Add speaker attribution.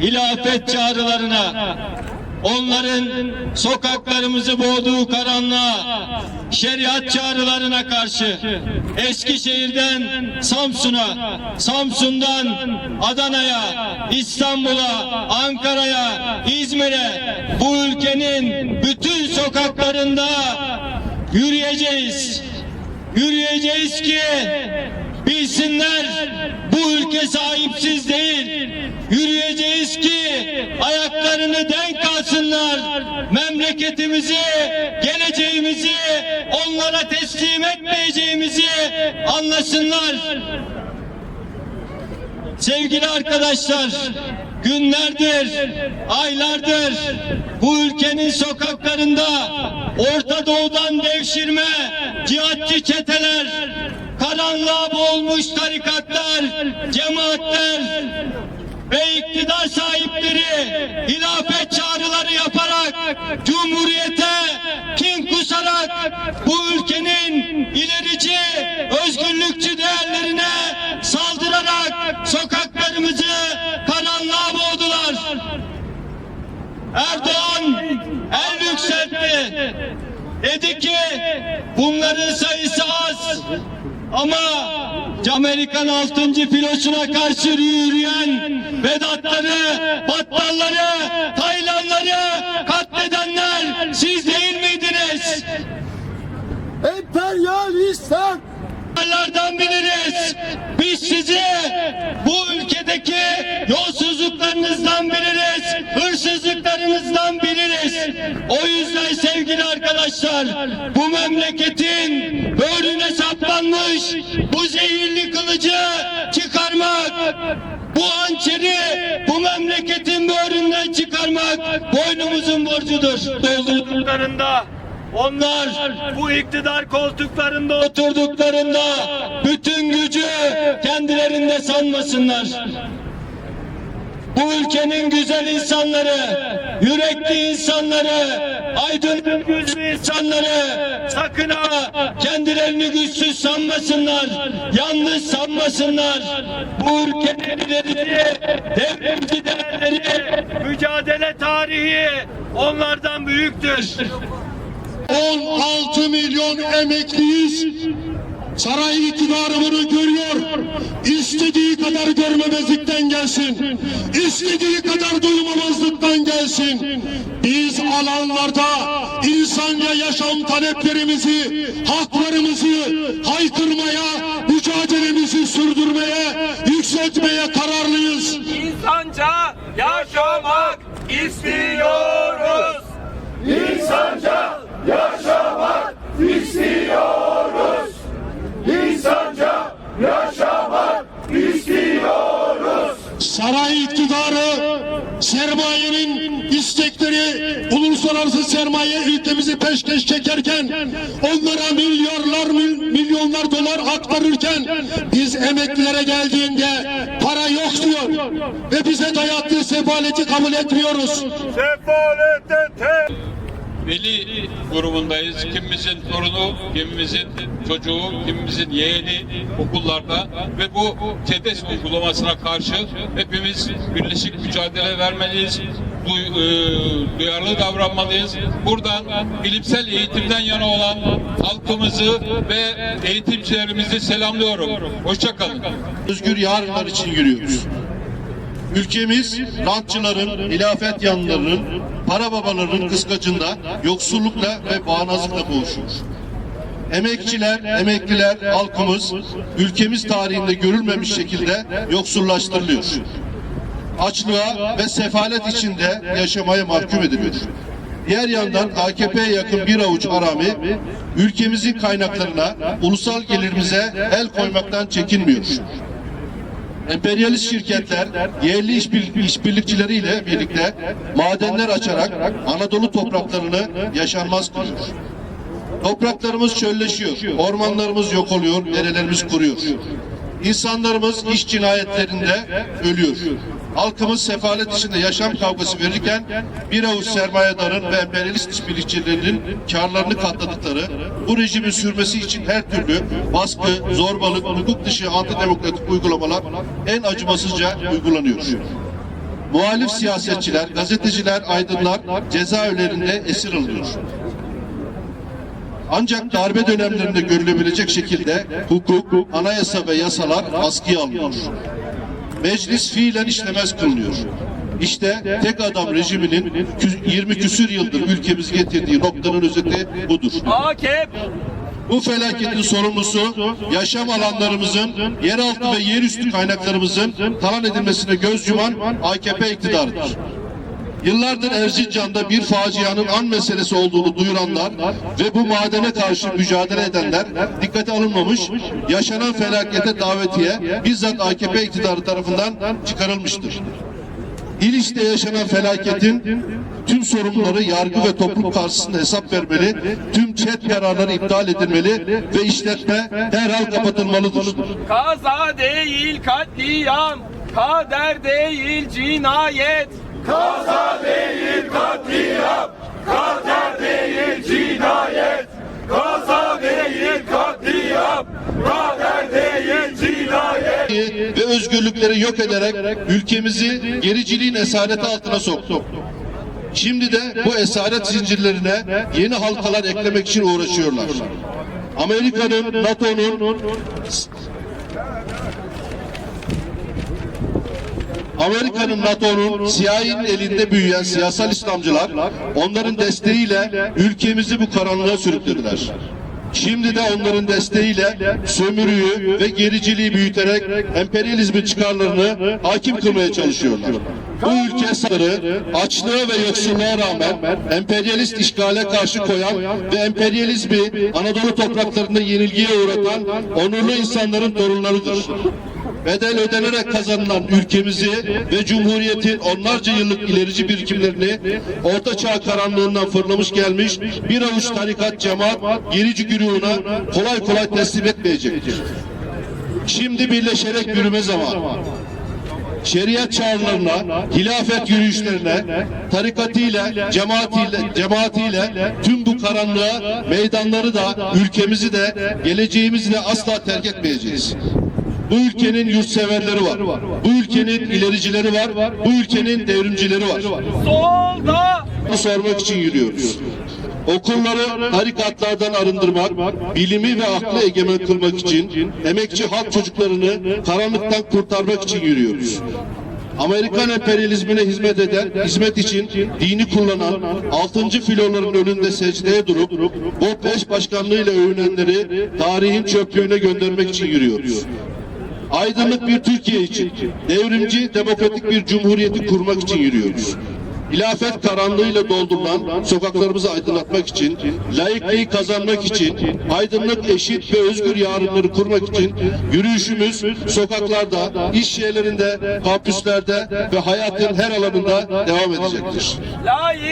Speaker 1: hilafet çağrılarına, onların sokaklarımızı boğduğu karanlığa, şeriat çağrılarına karşı Eskişehir'den Samsun'a, Samsun'dan Adana'ya, İstanbul'a, Ankara'ya, İzmir'e bu ülkenin bütün sokaklarında yürüyeceğiz. Yürüyeceğiz ki bilsinler bu ülke sahipsiz değil. Yürüyeceğiz ki ayaklarını denk alsınlar. Memleketimizi, geleceğimizi onlara teslim etmeyeceğimizi anlasınlar. Sevgili arkadaşlar, günlerdir, aylardır bu ülkenin sokaklarında Orta Doğu'dan devşirme cihatçı çeteler, karanlığa boğulmuş tarikatlar, cemaatler ve iktidar sahipleri hilafet çağrıları yaparak Cumhuriyete kin kusarak bu ülkenin ilerici özgürlükçü değerlerine saldırarak sokaklarımızı karanlığa boğdular. Erdoğan el yükseltti. Dedi ki bunların sayısı az ama Amerikan 6. filosuna karşı yürüyen Vedatları, Battalları, Taylanları katledenler siz değil miydiniz?
Speaker 2: Emperyalistler
Speaker 1: Bunlardan biliriz. Biz sizi bu ülkedeki yolsuzluklarınızdan biliriz. Hırsızlıklarınızdan biliriz. O yüzden sevgili arkadaşlar bu memleketin saplanmış bu zehirli kılıcı çıkarmak bu hançeri bu memleketin böğründen çıkarmak boynumuzun borcudur. Doldurduklarında onlar bu iktidar koltuklarında oturduklarında bütün gücü kendilerinde sanmasınlar. Bu ülkenin güzel insanları, yürekli insanları, aydın yüzlü insanları sakın ha kendilerini güçsüz sanmasınlar, yalnız sanmasınlar. Bu ülkenin ilerici, devrimci değerleri, mücadele tarihi onlardan büyüktür.
Speaker 2: 16 milyon emekliyiz. Saray iktidarı bunu görüyor. İstediği kadar görmemezlikten gelsin. İstediği kadar duymamazlıktan gelsin. Biz alanlarda insanya yaşam taleplerimizi, haklarımızı haykırmaya, mücadelemizi sürdürmeye, yükseltmeye kararlıyız.
Speaker 3: İnsanca yaşamak istiyoruz. İnsanca yaşamak istiyoruz. İnsanca yaşamak istiyoruz.
Speaker 2: Saray iktidarı sermayenin uluslararası sermaye ülkemizi peşkeş çekerken onlara milyarlar mil- milyonlar dolar aktarırken biz emeklilere geldiğinde para yok diyor ve bize dayattığı sefaleti kabul etmiyoruz.
Speaker 3: Sefalete te
Speaker 4: veli grubundayız. Kimimizin torunu, kimimizin çocuğu, kimimizin yeğeni okullarda ve bu TEDES uygulamasına karşı hepimiz birleşik mücadele vermeliyiz. Du- e, duyarlı davranmalıyız. Buradan bilimsel eğitimden yana olan halkımızı ve eğitimcilerimizi selamlıyorum. Hoşçakalın.
Speaker 2: Özgür yarınlar için yürüyoruz. Ülkemiz rantçıların, hilafet yanlarının, para babalarının kıskacında yoksullukla ve bağnazlıkla boğuşuyor. Emekçiler, emekliler, halkımız ülkemiz tarihinde görülmemiş şekilde yoksullaştırılıyor. Açlığa ve sefalet içinde yaşamaya mahkum ediliyor. Diğer yandan AKP'ye yakın bir avuç harami ülkemizin kaynaklarına, ulusal gelirimize el koymaktan çekinmiyor. Emperyalist şirketler yerli işbir- işbirlikçileriyle birlikte madenler açarak Anadolu topraklarını yaşanmaz kılıyor. Topraklarımız çölleşiyor, ormanlarımız yok oluyor, derelerimiz kuruyor. İnsanlarımız iş cinayetlerinde ölüyor. Halkımız sefalet içinde yaşam kavgası verirken bir avuç sermayedarın ve emperyalist işbirlikçilerinin karlarını katladıkları bu rejimin sürmesi için her türlü baskı, zorbalık, hukuk dışı antidemokratik uygulamalar en acımasızca uygulanıyor. muhalif siyasetçiler, gazeteciler, aydınlar cezaevlerinde esir alınıyor. Ancak darbe dönemlerinde görülebilecek şekilde hukuk, anayasa ve yasalar askıya alınıyor. Meclis fiilen işlemez kılınıyor. İşte tek adam rejiminin kü- 20 küsür yıldır ülkemizi getirdiği noktanın özeti budur.
Speaker 5: AKP
Speaker 2: Bu felaketin sorumlusu yaşam alanlarımızın, yeraltı ve yerüstü kaynaklarımızın talan edilmesine göz yuman AKP iktidarıdır. Yıllardır Erzincan'da bir facianın an meselesi olduğunu duyuranlar ve bu madene karşı mücadele edenler dikkate alınmamış, yaşanan felakete davetiye bizzat AKP iktidarı tarafından çıkarılmıştır. İliç'te yaşanan felaketin tüm sorumluları yargı ve toplum karşısında hesap vermeli, tüm çet kararları iptal edilmeli ve işletme derhal kapatılmalıdır.
Speaker 5: kaza değil katliam kader değil cinayet
Speaker 3: Kaza değil katliam, kader değil cinayet. Kaza değil katliam, kader değil cinayet.
Speaker 2: ve özgürlükleri yok ederek ülkemizi gericiliğin esareti altına soktu. Şimdi de bu esaret zincirlerine yeni halkalar eklemek için uğraşıyorlar. Amerika'nın, NATO'nun Amerika'nın, NATO'nun, CIA'nin elinde büyüyen siyasal İslamcılar onların desteğiyle ülkemizi bu karanlığa sürüklediler. Şimdi de onların desteğiyle sömürüyü ve gericiliği büyüterek emperyalizmin çıkarlarını hakim kılmaya çalışıyorlar. Bu ülke sınırı açlığa ve yoksulluğa rağmen emperyalist işgale karşı koyan ve emperyalizmi Anadolu topraklarında yenilgiye uğratan onurlu insanların torunlarıdır bedel ödenerek kazanılan ülkemizi ve Cumhuriyet'in onlarca yıllık ilerici birikimlerini Orta Çağ karanlığından fırlamış gelmiş bir avuç tarikat cemaat gerici güruhuna kolay kolay teslim etmeyecektir. Şimdi birleşerek yürüme zamanı. Şeriat çağrılarına, hilafet yürüyüşlerine, tarikatıyla, cemaatiyle, cemaatiyle tüm bu karanlığa meydanları da, ülkemizi de, geleceğimizi de asla terk etmeyeceğiz. Bu ülkenin yurtseverleri var. Bu ülkenin ilericileri var. Bu ülkenin devrimcileri var.
Speaker 5: solda
Speaker 2: sormak için yürüyoruz. Okulları tarikatlardan arındırmak, bilimi ve aklı egemen kılmak için, emekçi halk çocuklarını karanlıktan kurtarmak için yürüyoruz. Amerikan emperyalizmine hizmet eden, hizmet için dini kullanan, 6. filoların önünde secdeye durup, bu peş başkanlığıyla övünenleri tarihin çöplüğüne göndermek için yürüyoruz. Aydınlık bir Türkiye için, devrimci, demokratik bir cumhuriyeti kurmak için yürüyoruz. Hilafet karanlığıyla doldurulan sokaklarımızı aydınlatmak için, layıklığı kazanmak için, aydınlık, eşit ve özgür yarınları kurmak için yürüyüşümüz sokaklarda, iş yerlerinde, kampüslerde ve hayatın her alanında devam edecektir.
Speaker 5: layık